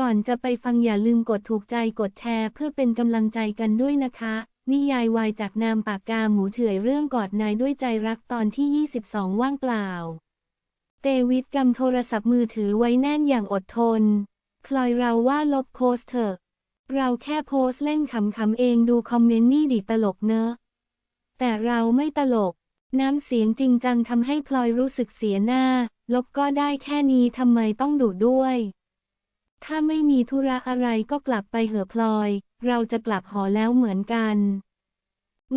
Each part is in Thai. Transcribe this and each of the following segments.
ก่อนจะไปฟังอย่าลืมกดถูกใจกดแชร์ เพื่อเป็นกำลังใจกันด้วยนะคะ นิยายวายจากนามปากกาหมูเฉื่อยเรื่องกอดนายด้วยใจรักตอนที่ 22 ว่างเปล่า เตวิดกำโทรศัพท์มือถือไว้แน่นอย่างอดทนพลอยเราว่าลบโพสเถอะ เราแค่โพสเล่นขำๆเองดูคอมเมนต์นี่ดิตลกเนอะ แต่เราไม่ตลก น้ำเสียงจริงจังทำให้พลอยรู้สึกเสียหน้า ลบก็ได้แค่นี้ทำไมต้องดุด้วย ถ้าไม่มีธุระอะไรก็กลับไปเหอะพลอย เราจะกลับหอแล้วเหมือนกัน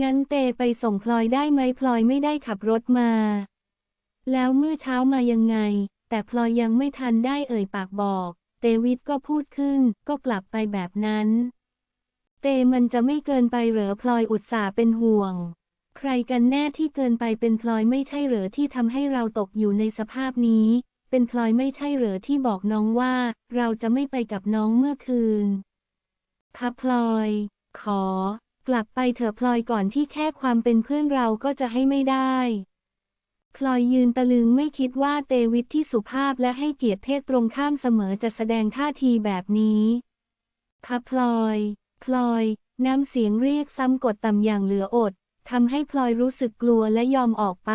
งั้นเตไปส่งพลอยได้ไหมพลอยไม่ได้ขับรถมา แล้วเมื่อเช้ามายังไง แต่พลอยยังไม่ทันได้เอ่ยปากบอก เตวิทก็พูดขึ้น ก็กลับไปแบบนั้น เตมันจะไม่เกินไปเหรอพลอยอุตส่าห์เป็นห่วง ใครกันแน่ที่เกินไปเป็นพลอยไม่ใช่เหรอที่ทำให้เราตกอยู่ในสภาพนี้ เป็นพลอยไม่ใช่เหรอที่บอกน้องว่า เราจะไม่ไปกับน้องเมื่อคืนค่ะพลอย ขอ กลับไปเถอะพลอยก่อนที่แค่ความเป็นเพื่อนเราก็จะให้ไม่ได้ พลอยยืนตะลึงไม่คิดว่าเตวิทที่สุภาพและให้เกียรติเพศตรงข้ามเสมอจะแสดงท่าทีแบบนี้ค่ะพลอย พลอย น้ำเสียงเรียกซ้ำกดต่ำอย่างเหลืออดทำให้พลอยรู้สึกกลัวและยอมออกไป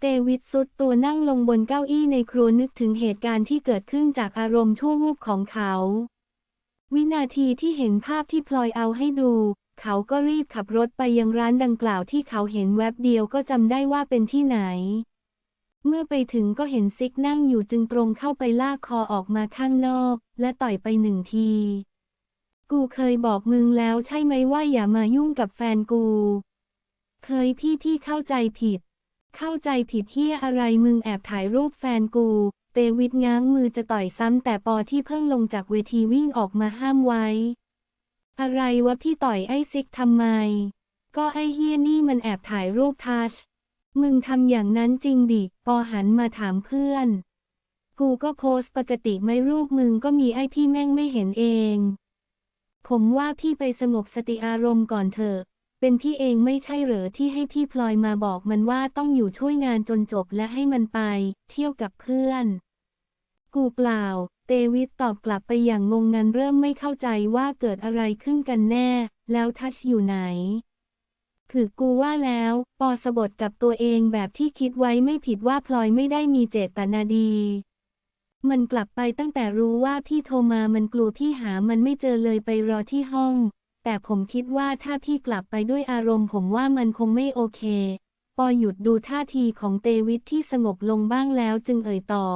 เตวิทสุดตัวนั่งลงบนเก้าอี้ในครัวนึกถึงเหตุการณ์ที่เกิดขึ้นจากอารมณ์ชั่ววูบของเขา วินาทีที่เห็นภาพที่พลอยเอาให้ดู เขาก็รีบขับรถไปยังร้านดังกล่าวที่เขาเห็นแวบเดียวก็จำได้ว่าเป็นที่ไหน เมื่อไปถึงก็เห็นซิกนั่งอยู่จึงตรงเข้าไปลากคอออกมาข้างนอก และต่อยไปหนึ่งที กูเคยบอกมึงแล้วใช่ไหมว่าอย่ามายุ่งกับแฟนกู เคยพี่พี่เข้าใจผิด เข้าใจผิดเฮียอะไรมึงแอบถ่ายรูปแฟนกู เตวิดง้างมือจะต่อยซ้ำแต่ปอที่เพิ่งลงจากเวทีวิ่งออกมาห้ามไว้ อะไรวะพี่ต่อยไอ้ซิกทำไม ก็ไอ้เฮียนี่มันแอบถ่ายรูปทัช มึงทำอย่างนั้นจริงดิ ปอหันมาถามเพื่อน กูก็โพสต์ปกติไม่รูปมึงก็มีไอ้พี่แม่งไม่เห็นเอง ผมว่าพี่ไปสงบสติอารมณ์ก่อนเถอะ เป็นพี่เองไม่ใช่เหรอที่ให้พี่พลอยมาบอกมันว่าต้องอยู่ช่วยงานจนจบและให้มันไป เที่ยวกับเพื่อน กูเปล่า เตวิทตอบกลับไปอย่างงงงันเริ่มไม่เข้าใจว่าเกิดอะไรขึ้นกันแน่ แล้วทัชอยู่ไหน คือกูว่าแล้ว ปอสบดกับตัวเองแบบที่คิดไว้ไม่ผิดว่าพลอยไม่ได้มีเจตนาดีมันกลับไปตั้งแต่รู้ว่าพี่โทรมามันกลัวพี่หามันไม่เจอเลยไปรอที่ห้อง แต่ผมคิดว่าถ้าพี่กลับไปด้วยอารมณ์ผมว่ามันคงไม่โอเค ปอหยุดดูท่าทีของเตวิทที่สงบลงบ้างแล้วจึงเอ่ยต่อ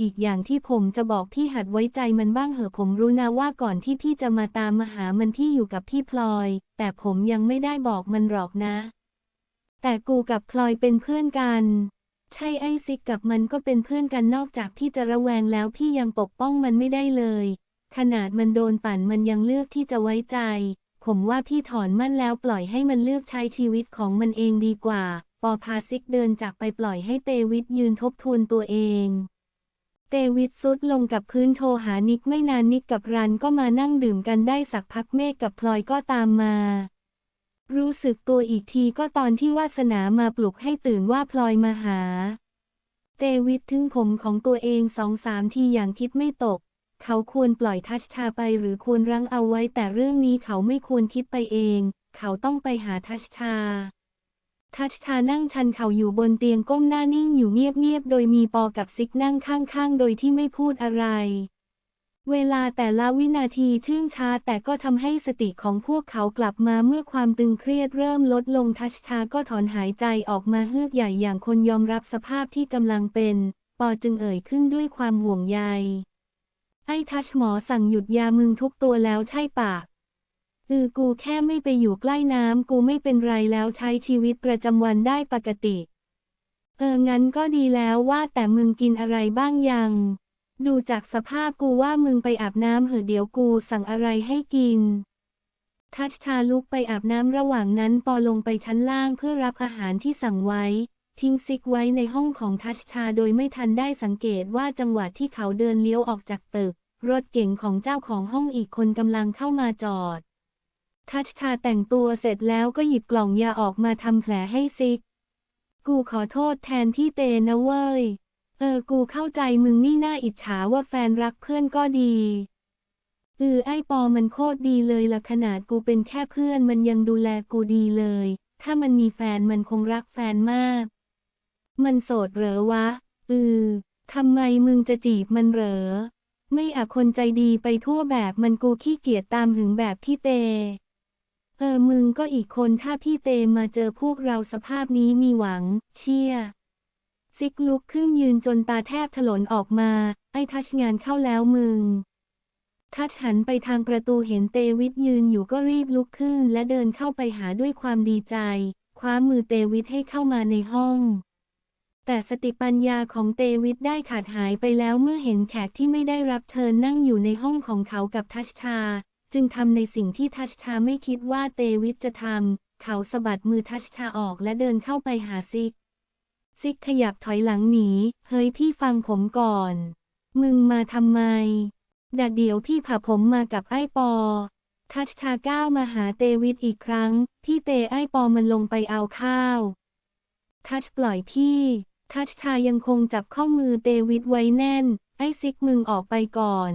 อีกอย่างที่ผมจะบอกพี่หัดไว้ใจมันบ้างเหอะผมรู้นะว่าก่อนที่พี่จะมาตามมาหามันพี่อยู่กับพี่พลอย แต่ผมยังไม่ได้บอกมันหรอกนะ แต่กูกับพลอยเป็นเพื่อนกันใช่ไอ้ซิกกับมันก็เป็นเพื่อนกันนอกจากที่จะระแวงแล้วพี่ยังปกป้องมันไม่ได้เลย ขนาดมันโดนปั่นมันยังเลือกที่จะไว้ใจ ผมว่าพี่ถอนมั่นแล้วปล่อยให้มันเลือกใช้ชีวิตของมันเองดีกว่า ปอพาซิกเดินจากไปปล่อยให้เตวิทยืนทบทวนตัวเอง เตวิทซุดลงกับพื้นโทรหานิกไม่นานนิกกับรันก็มานั่งดื่มกันได้สักพักเมฆกับพลอยก็ตามมา รู้สึกตัวอีกทีก็ตอนที่วาสนามาปลุกให้ตื่นว่าพลอยมาหา เตวิทถึงผมของตัวเองสองสามทีอย่างคิดไม่ตก เขาควรปล่อยทัชชาไปหรือควรรั้งเอาไว้ แต่เรื่องนี้เขาไม่ควรคิดไปเอง เขาต้องไปหาทัชชา ทัชชานั่งชันเข่าอยู่บนเตียงก้มหน้านิ่งอยู่เงียบๆ โดยมีปอกับซิกนั่งข้างๆ โดยที่ไม่พูดอะไร เวลาแต่ละวินาทีชื่งช้าแต่ก็ทำให้สติของพวกเขากลับมาเมื่อความตึงเครียดเริ่มลดลงทัชชาก็ถอนหายใจออกมาเฮือกใหญ่อย่างคนยอมรับสภาพที่กำลังเป็น ปอจึงเอ่ยขึ้นด้วยความห่วงใย ไอ้ทัชหมอสั่งหยุดยามึงทุกตัวแล้วใช่ปะเออกูแค่ไม่ไปอยู่ใกล้น้ำกูไม่เป็นไรแล้วใช้ชีวิตประจำวันได้ปกติ เอองั้นก็ดีแล้วว่าแต่มึงกินอะไรบ้างยัง ดูจากสภาพกูว่ามึงไปอาบน้ำเหอะเดี๋ยวกูสั่งอะไรให้กิน ทัชชาลุกไปอาบน้ำระหว่างนั้นปอลงไปชั้นล่างเพื่อรับอาหารที่สั่งไว้ ทิ้งซิกไว้ในห้องของทัชชาโดยไม่ทันได้สังเกตว่าจังหวะที่เขาเดินเลี้ยวออกจากตึก รถเก๋งของเจ้าของห้องอีกคนกำลังเข้ามาจอด ทัชชาแต่งตัวเสร็จแล้วก็หยิบกล่องยาออกมาทำแผลให้ซิก กูขอโทษแทนพี่เตนะเว้ย เออกูเข้าใจมึงนี่น่าอิจฉาว่าแฟนรักเพื่อนก็ดีเออไอปอมันโคตรดีเลยละขนาดกูเป็นแค่เพื่อนมันยังดูแลกูดีเลย ถ้ามันมีแฟนมันคงรักแฟนมาก มันโสดเหรอวะเออทำไมมึงจะจีบมันเหรอ ไม่อะคนใจดีไปทั่วแบบมันกูขี้เกียจตามหึงแบบพี่เต เออมึงก็อีกคนถ้าพี่เตมาเจอพวกเราสภาพนี้มีหวัง เชี่ยซิกลุกขึ้นยืนจนตาแทบถลนออกมา ไอ้ทัชงานเข้าแล้วมึง ทัชหันไปทางประตูเห็นเตวิทยืนอยู่ก็รีบลุกขึ้นและเดินเข้าไปหาด้วยความดีใจ คว้ามือเตวิทให้เข้ามาในห้อง แต่สติปัญญาของเตวิทได้ขาดหายไปแล้วเมื่อเห็นแขกที่ไม่ได้รับเชิญนั่งอยู่ในห้องของเขากับทัชชา จึงทำในสิ่งที่ทัชชาไม่คิดว่าเตวิทจะทำเขาสะบัดมือทัชชาออกและเดินเข้าไปหาซิก ซิกขยับถอยหลังหนีเฮ้ยพี่ฟังผมก่อน มึงมาทำไมดัดเดี๋ยวพี่พาผมมากับไอ้ปอ ทัชชาก้าวมาหาเตวิทอีกครั้ง พี่เตไอ้ปอมันลงไปเอาข้าว ทัชปล่อยพี่ ทัชชายังคงจับข้อมือเตวิทไว้แน่น ไอ้ซิกมึงออกไปก่อน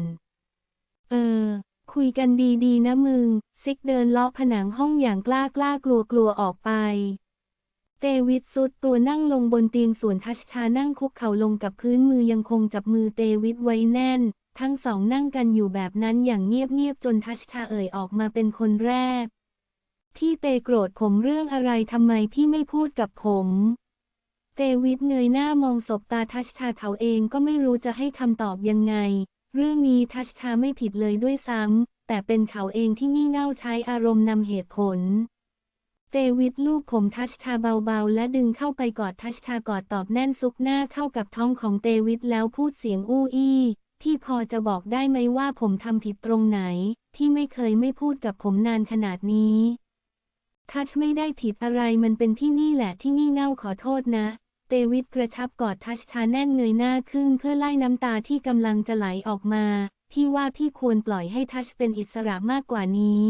เออ คุยกันดีๆ นะมึง ซิกเดินเลาะผนังห้องอย่างกล้ากล้ากลัวกลัวออกไป เตวิทสุดตัวนั่งลงบนเตียงส่วนทัชชานั่งคุกเข่าลงกับพื้นมือยังคงจับมือเตวิทไว้แน่น ทั้งสองนั่งกันอยู่แบบนั้นอย่างเงียบๆจนทัชชาเอ่ยออกมาเป็นคนแรกพี่เตโกรธผมเรื่องอะไรทำไมพี่ไม่พูดกับผม เตวิทเงยหน้ามองศพตาทัชชาเขาเองก็ไม่รู้จะให้คำตอบยังไง เรื่องนี้ทัชชาไม่ผิดเลยด้วยซ้ำ แต่เป็นเขาเองที่งี่เง่าใช้อารมณ์นำเหตุผล เตวิทลูบผมทัชชาเบาๆ และดึงเข้าไปกอดทัชชากอดตอบแน่นซุกหน้าเข้ากับท้องของเตวิทแล้วพูดเสียงอู้อี้พี่พอจะบอกได้ไหมว่าผมทำผิดตรงไหน ที่ไม่เคยไม่พูดกับผมนานขนาดนี้ ทัชไม่ได้ผิดอะไรมันเป็นพี่นี่แหละที่งี่เง่าขอโทษนะ เตวิทกระชับกอดทัชชาแน่นเงยหน้าขึ้นเพื่อไล่น้ำตาที่กำลังจะไหลออกมา พี่ว่าพี่ควรปล่อยให้ทัชเป็นอิสระมากกว่านี้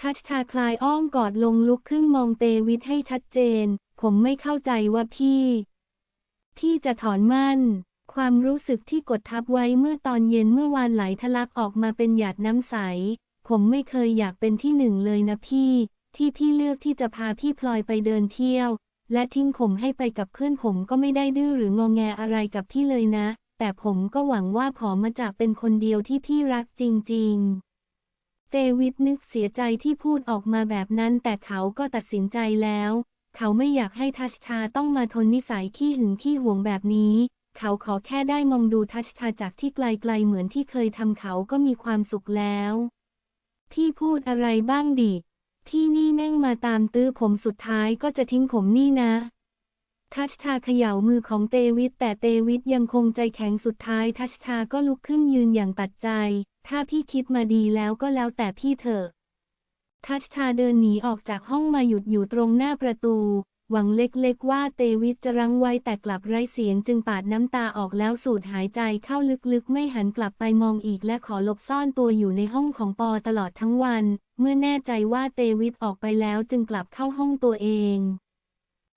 ทัชชาคลายอ้อมกอดลงลุกขึ้นมองเตวิทให้ชัดเจน ผมไม่เข้าใจว่าพี่ พี่จะถอนมั่น ความรู้สึกที่กดทับไว้เมื่อตอนเย็นเมื่อวานไหลทะลักออกมาเป็นหยาดน้ำใส ผมไม่เคยอยากเป็นที่หนึ่งเลยนะพี่ ที่พี่เลือกที่จะพาพี่พลอยไปเดินเที่ยว และทิ้งผมให้ไปกับเพื่อนผมก็ไม่ได้ดื้อหรืองอแงอะไรกับพี่เลยนะ แต่ผมก็หวังว่าผอมาจากเป็นคนเดียวที่พี่รักจริง ๆ เตวิทนึกเสียใจที่พูดออกมาแบบนั้น แต่เขาก็ตัดสินใจแล้ว เขาไม่อยากให้ทัชชาต้องมาทนนิสัยขี้หึงขี้หวงแบบนี้ เขาขอแค่ได้มองดูทัชชาจากที่ไกลๆเหมือนที่เคยทำเขาก็มีความสุขแล้ว พี่พูดอะไรบ้างดิ ที่นี่แม่งมาตามตื้อผมสุดท้ายก็จะทิ้งผมนี่นะ ทัชชาเขย่ามือของเตวิตแต่เตวิตยังคงใจแข็งสุดท้าย ทัชชาก็ลุกขึ้นยืนอย่างตัดใจ ถ้าพี่คิดมาดีแล้วก็แล้วแต่พี่เถอะทัชชาเดินหนีออกจากห้องมาหยุดอยู่ตรงหน้าประตู หวังเล็กๆว่าเตวิทจะรั้งไว้แต่กลับไร้เสียงจึงปาดน้ำตาออกแล้วสูดหายใจเข้าลึกๆ ไม่หันกลับไปมองอีกและขอหลบซ่อนตัวอยู่ในห้องของปอตลอดทั้งวัน เมื่อแน่ใจว่าเตวิทออกไปแล้วจึงกลับเข้าห้องตัวเอง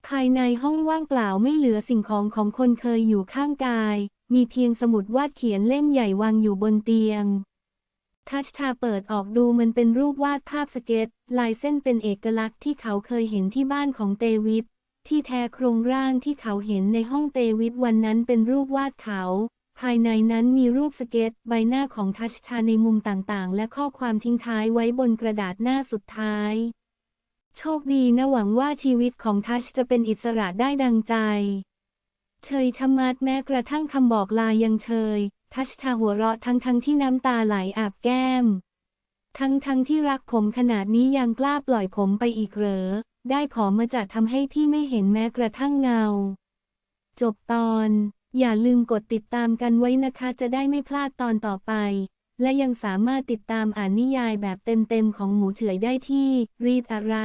ภายในห้องว่างเปล่าไม่เหลือสิ่งของของคนเคยอยู่ข้างกาย มีเพียงสมุดวาดเขียนเล่มใหญ่วางอยู่บนเตียง ทัชชาเปิดออกดูมันเป็นรูปวาดภาพสเก็ต ลายเส้นเป็นเอกลักษณ์ที่เขาเคยเห็นที่บ้านของเตวิทที่แท้โครงร่างที่เขาเห็นในห้องเตวิทวันนั้นเป็นรูปวาดเขา ภายในนั้นมีรูปสเก็ต ใบหน้าของทัชชาในมุมต่างๆ และข้อความทิ้งท้ายไว้บนกระดาษหน้าสุดท้าย โชคดีนะหวังว่าชีวิตของทัชจะเป็นอิสระได้ดังใจ เชยชะมัดแม้กระทั่งคำบอกลายังเชย ทัชชาหัวเราะทั้งทั้งที่น้ำตาไหลอาบแก้ม ทั้งทั้งที่รักผมขนาดนี้ยังกล้าปล่อยผมไปอีกเหรอ ได้ผอมมาจากทำให้พี่ไม่เห็นแม้กระทั่งเงา จบตอน อย่าลืมกดติดตามกันไว้นะคะจะได้ไม่พลาดตอนต่อไป และยังสามารถติดตามอ่านนิยายแบบเต็มๆของหมูเฉอยได้ที่ read อะไร